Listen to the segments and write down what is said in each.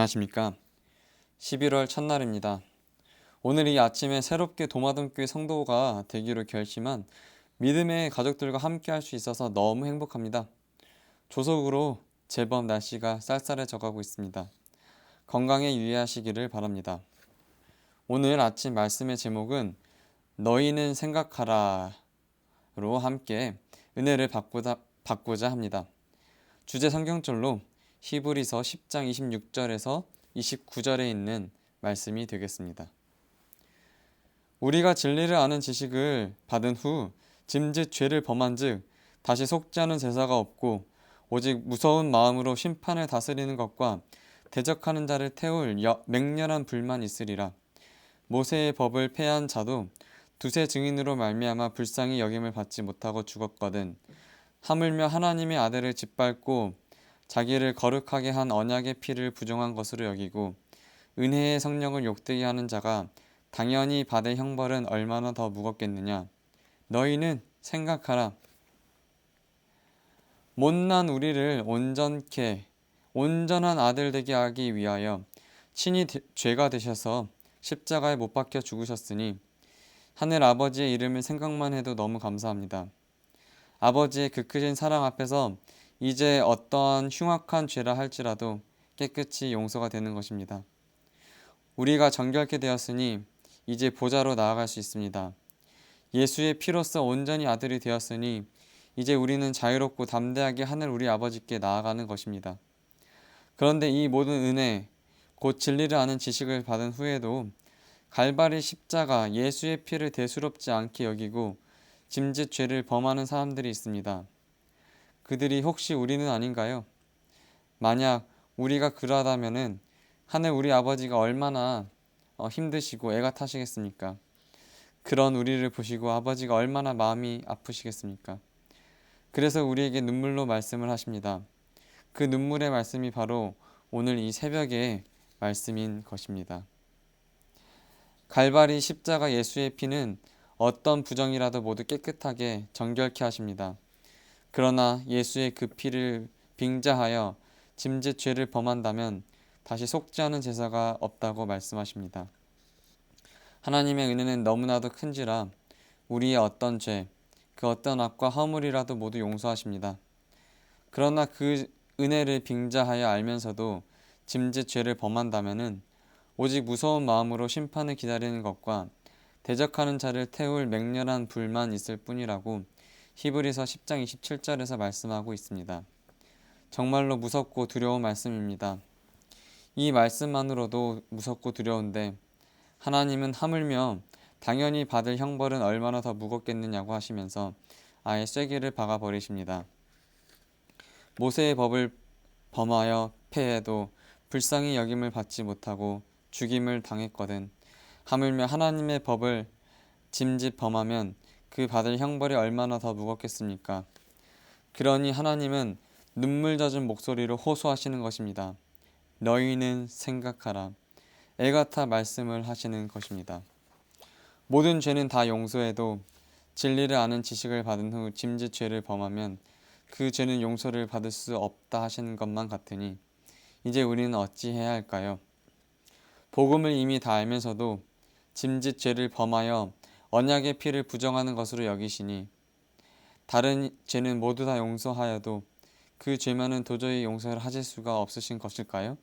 안녕하십니까. 11월 첫날입니다. 오늘 이 아침에 새롭게 도마동교회 성도가 되기로 결심한 믿음의 가족들과 함께 할 수 있어서 너무 행복합니다. 조속으로 제법 날씨가 쌀쌀해져 가고 있습니다. 건강에 유의하시기를 바랍니다. 오늘 아침 말씀의 제목은 너희는 생각하라로 함께 은혜를 받고자, 받고자 합니다. 주제 성경절로 히브리서 10장 26절에서 29절에 있는 말씀이 되겠습니다. 우리가 진리를 아는 지식을 받은 후 짐짓 죄를 범한즉 다시 속지 않은 제사가 없고 오직 무서운 마음으로 심판을 다스리는 것과 대적하는 자를 태울 여, 맹렬한 불만 있으리라. 모세의 법을 폐한 자도 두세 증인으로 말미암아 불쌍히 여김을 받지 못하고 죽었거든. 하물며 하나님의 아들을 짓밟고 자기를 거룩하게 한 언약의 피를 부정한 것으로 여기고 은혜의 성령을 욕되게 하는 자가 당연히 받을 형벌은 얼마나 더 무겁겠느냐. 너희는 생각하라. 못난 우리를 온전케 온전한 아들 되게 하기 위하여 친히 죄가 되셔서 십자가에 못 박혀 죽으셨으니 하늘 아버지의 이름을 생각만 해도 너무 감사합니다. 아버지의 그 크신 사랑 앞에서 이제 어떠한 흉악한 죄라 할지라도 깨끗이 용서가 되는 것입니다. 우리가 정결케 되었으니 이제 보좌로 나아갈 수 있습니다. 예수의 피로써 온전히 아들이 되었으니 이제 우리는 자유롭고 담대하게 하늘 우리 아버지께 나아가는 것입니다. 그런데 이 모든 은혜, 곧 진리를 아는 지식을 받은 후에도 갈바리 십자가 예수의 피를 대수롭지 않게 여기고 짐짓 죄를 범하는 사람들이 있습니다. 그들이 혹시 우리는 아닌가요? 만약 우리가 그러하다면은 하늘 우리 아버지가 얼마나 어, 힘드시고 애가 타시겠습니까? 그런 우리를 보시고 아버지가 얼마나 마음이 아프시겠습니까? 그래서 우리에게 눈물로 말씀을 하십니다. 그 눈물의 말씀이 바로 오늘 이 새벽의 말씀인 것입니다. 갈바리 십자가 예수의 피는 어떤 부정이라도 모두 깨끗하게 정결케 하십니다. 그러나 예수의 그 피를 빙자하여 짐짓 죄를 범한다면 다시 속지 않은 제사가 없다고 말씀하십니다. 하나님의 은혜는 너무나도 큰지라 우리의 어떤 죄, 그 어떤 악과 허물이라도 모두 용서하십니다. 그러나 그 은혜를 빙자하여 알면서도 짐짓 죄를 범한다면은 오직 무서운 마음으로 심판을 기다리는 것과 대적하는 자를 태울 맹렬한 불만 있을 뿐이라고 히브리서 10장 27절에서 말씀하고 있습니다. 정말로 무섭고 두려운 말씀입니다. 이 말씀만으로도 무섭고 두려운데 하나님은 하물며 당연히 받을 형벌은 얼마나 더 무겁겠느냐고 하시면서 아예 쐐기를 박아 버리십니다. 모세의 법을 범하여 패해도 불쌍히 여김을 받지 못하고 죽임을 당했거든. 하물며 하나님의 법을 짐짓 범하면 그 받을 형벌이 얼마나 더 무겁겠습니까? 그러니 하나님은 눈물 젖은 목소리로 호소하시는 것입니다. 너희는 생각하라. 애가타 말씀을 하시는 것입니다. 모든 죄는 다 용서해도 진리를 아는 지식을 받은 후 짐짓 죄를 범하면 그 죄는 용서를 받을 수 없다 하시는 것만 같으니 이제 우리는 어찌해야 할까요? 복음을 이미 다 알면서도 짐짓 죄를 범하여 언약의 피를 부정하는 것으로 여기시니 다른 죄는 모두 다 용서하여도 그 죄만은 도저히 용서를 하실 수가 없으신 것일까요?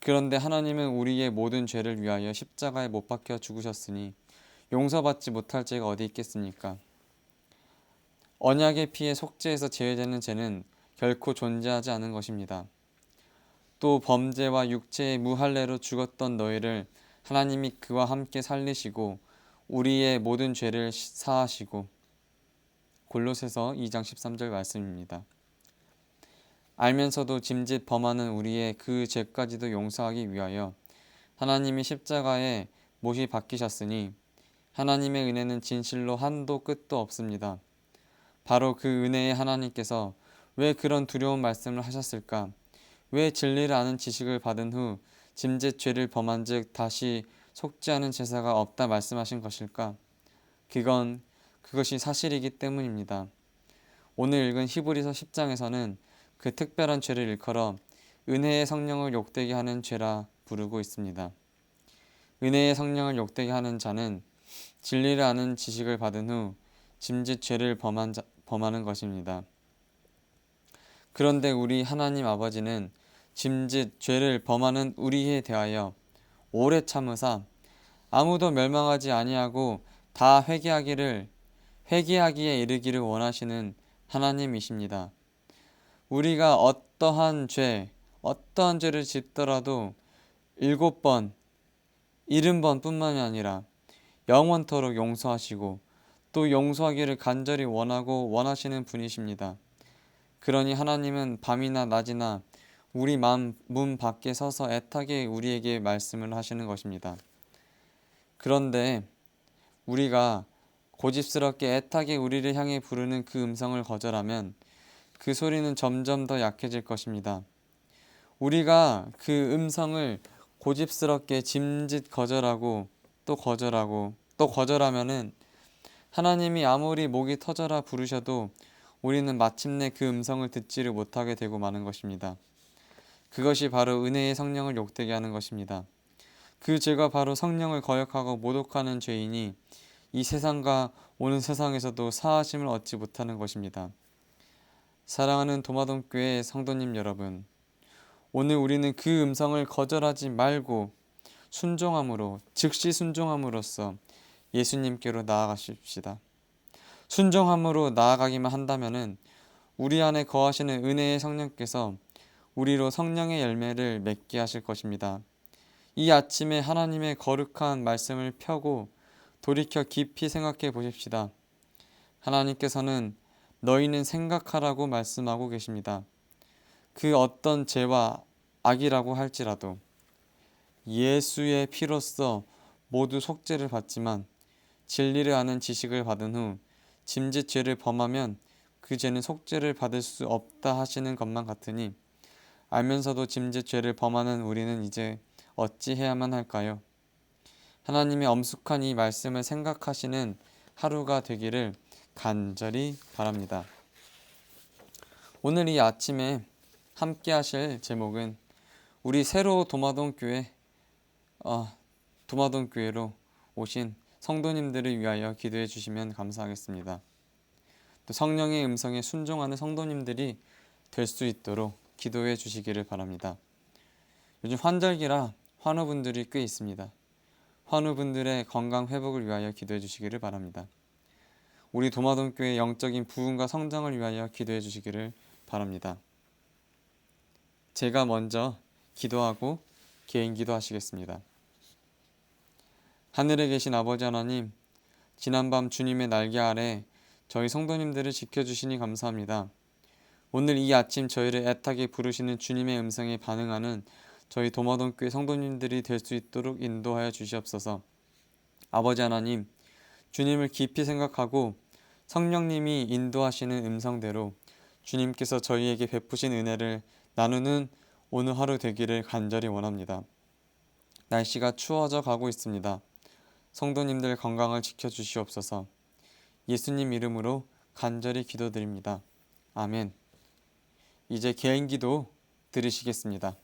그런데 하나님은 우리의 모든 죄를 위하여 십자가에 못 박혀 죽으셨으니 용서받지 못할 죄가 어디 있겠습니까? 언약의 피에 속죄해서 제외되는 죄는 결코 존재하지 않은 것입니다. 또 범죄와 육체의 무할례로 죽었던 너희를 하나님이 그와 함께 살리시고 우리의 모든 죄를 사하시고 골로새서 2장 13절 말씀입니다. 알면서도 짐짓 범하는 우리의 그 죄까지도 용서하기 위하여 하나님이 십자가에 못이 박히셨으니 하나님의 은혜는 진실로 한도 끝도 없습니다. 바로 그 은혜의 하나님께서 왜 그런 두려운 말씀을 하셨을까? 왜 진리를 아는 지식을 받은 후 짐짓 죄를 범한즉 다시 속지 않은 제사가 없다 말씀하신 것일까? 그건 그것이 사실이기 때문입니다. 오늘 읽은 히브리서 10장에서는 그 특별한 죄를 일컬어 은혜의 성령을 욕되게 하는 죄라 부르고 있습니다. 은혜의 성령을 욕되게 하는 자는 진리를 아는 지식을 받은 후 짐짓 죄를 범한 자, 범하는 것입니다. 그런데 우리 하나님 아버지는 짐짓 죄를 범하는 우리에 대하여 오래 참으사 아무도 멸망하지 아니하고 다 회개하기를 회개하기에 이르기를 원하시는 하나님이십니다. 우리가 어떠한 죄, 어떠한 죄를 짓더라도 일곱 번, 일흔 번뿐만이 아니라 영원토록 용서하시고 또 용서하기를 간절히 원하고 원하시는 분이십니다. 그러니 하나님은 밤이나 낮이나 우리 마음 문 밖에 서서 애타게 우리에게 말씀을 하시는 것입니다. 그런데 우리가 고집스럽게 애타게 우리를 향해 부르는 그 음성을 거절하면 그 소리는 점점 더 약해질 것입니다. 우리가 그 음성을 고집스럽게 짐짓 거절하고 또 거절하고 또 거절하면은 하나님이 아무리 목이 터져라 부르셔도 우리는 마침내 그 음성을 듣지를 못하게 되고 마는 것입니다. 그것이 바로 은혜의 성령을 욕되게 하는 것입니다. 그 죄가 바로 성령을 거역하고 모독하는 죄이니 이 세상과 오는 세상에서도 사하심을 얻지 못하는 것입니다. 사랑하는 도마동교회 성도님 여러분, 오늘 우리는 그 음성을 거절하지 말고 순종함으로 즉시 순종함으로써 예수님께로 나아가십시다. 순종함으로 나아가기만 한다면은 우리 안에 거하시는 은혜의 성령께서 우리로 성령의 열매를 맺게 하실 것입니다. 이 아침에 하나님의 거룩한 말씀을 펴고 돌이켜 깊이 생각해 보십시다. 하나님께서는 너희는 생각하라고 말씀하고 계십니다. 그 어떤 죄와 악이라고 할지라도 예수의 피로써 모두 속죄를 받지만 진리를 아는 지식을 받은 후 짐짓 죄를 범하면 그 죄는 속죄를 받을 수 없다 하시는 것만 같으니 알면서도 짐짓 죄를 범하는 우리는 이제 어찌 해야만 할까요? 하나님의 엄숙한 이 말씀을 생각하시는 하루가 되기를 간절히 바랍니다. 오늘 이 아침에 함께 하실 제목은 우리 새로 도마동 교회 어, 도마동 교회로 오신 성도님들을 위하여 기도해 주시면 감사하겠습니다. 또 성령의 음성에 순종하는 성도님들이 될 수 있도록 기도해 주시기를 바랍니다. 요즘 환절기라 환우분들이 꽤 있습니다. 환우분들의 건강 회복을 위하여 기도해 주시기를 바랍니다. 우리 도마동교회 영적인 부흥과 성장을 위하여 기도해 주시기를 바랍니다. 제가 먼저 기도하고 개인 기도하시겠습니다. 하늘에 계신 아버지 하나님, 지난밤 주님의 날개 아래 저희 성도님들을 지켜주시니 감사합니다. 오늘 이 아침 저희를 애타게 부르시는 주님의 음성에 반응하는 저희 도마동교회 성도님들이 될 수 있도록 인도하여 주시옵소서. 아버지 하나님, 주님을 깊이 생각하고 성령님이 인도하시는 음성대로 주님께서 저희에게 베푸신 은혜를 나누는 오늘 하루 되기를 간절히 원합니다. 날씨가 추워져 가고 있습니다. 성도님들 건강을 지켜주시옵소서. 예수님 이름으로 간절히 기도드립니다. 아멘. 이제 개인 기도 들으시겠습니다.